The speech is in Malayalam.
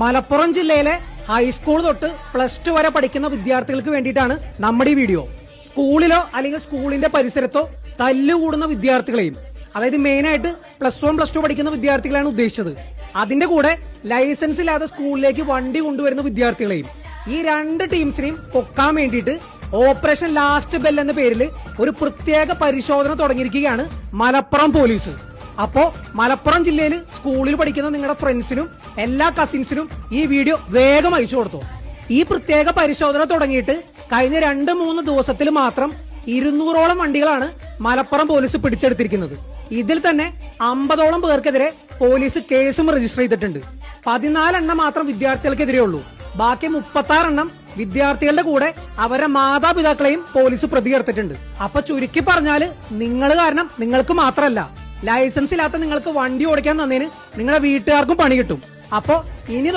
മലപ്പുറം ജില്ലയിലെ ഹൈസ്കൂൾ തൊട്ട് പ്ലസ് ടു വരെ പഠിക്കുന്ന വിദ്യാർത്ഥികൾക്ക് വേണ്ടിയിട്ടാണ് നമ്മുടെ ഈ വീഡിയോ സ്കൂളിലോ അല്ലെങ്കിൽ സ്കൂളിന്റെ പരിസരത്തോ തല്ലുകൂടുന്ന വിദ്യാർത്ഥികളെയും അതായത് മെയിനായിട്ട് പ്ലസ് വൺ പ്ലസ് ടു പഠിക്കുന്ന വിദ്യാർത്ഥികളാണ് ഉദ്ദേശിച്ചത്. അതിന്റെ കൂടെ ലൈസൻസ് ഇല്ലാതെ സ്കൂളിലേക്ക് വണ്ടി കൊണ്ടുവരുന്ന വിദ്യാർത്ഥികളെയും ഈ രണ്ട് ടീംസിനെയും പൊക്കാൻ വേണ്ടിയിട്ട് ഓപ്പറേഷൻ ലാസ്റ്റ് ബെൽ എന്ന പേരിൽ ഒരു പ്രത്യേക പരിശോധന തുടങ്ങിയിരിക്കുകയാണ് മലപ്പുറം പോലീസ് അപ്പോ മലപ്പുറം ജില്ലയിൽ സ്കൂളിൽ പഠിക്കുന്ന നിങ്ങളുടെ ഫ്രണ്ട്സിനും എല്ലാ കസിൻസിനും ഈ വീഡിയോ വേഗം അയച്ചു കൊടുത്തു. ഈ പ്രത്യേക പരിശോധന തുടങ്ങിയിട്ട് കഴിഞ്ഞ രണ്ട് മൂന്ന് ദിവസത്തിൽ മാത്രം ഇരുന്നൂറോളം വണ്ടികളാണ് മലപ്പുറം പോലീസ് പിടിച്ചെടുത്തിരിക്കുന്നത്. ഇതിൽ തന്നെ അമ്പതോളം പേർക്കെതിരെ പോലീസ് കേസും രജിസ്റ്റർ ചെയ്തിട്ടുണ്ട്. പതിനാലെണ്ണം മാത്രം വിദ്യാർത്ഥികൾക്കെതിരെ ഉള്ളൂ ബാക്കി മുപ്പത്തി എണ്ണം വിദ്യാർത്ഥികളുടെ കൂടെ അവരുടെ മാതാപിതാക്കളെയും പോലീസ് പ്രതി ചേർത്തിട്ടുണ്ട് അപ്പൊ ചുരുക്കി പറഞ്ഞാൽ നിങ്ങൾ കാരണം നിങ്ങൾക്ക് മാത്രമല്ല ലൈസൻസ് ഇല്ലാത്ത നിങ്ങൾക്ക് വണ്ടി ഓടിക്കാൻ തന്നതിന് നിങ്ങളുടെ വീട്ടുകാർക്കും പണി കിട്ടും. അപ്പോ ഇനി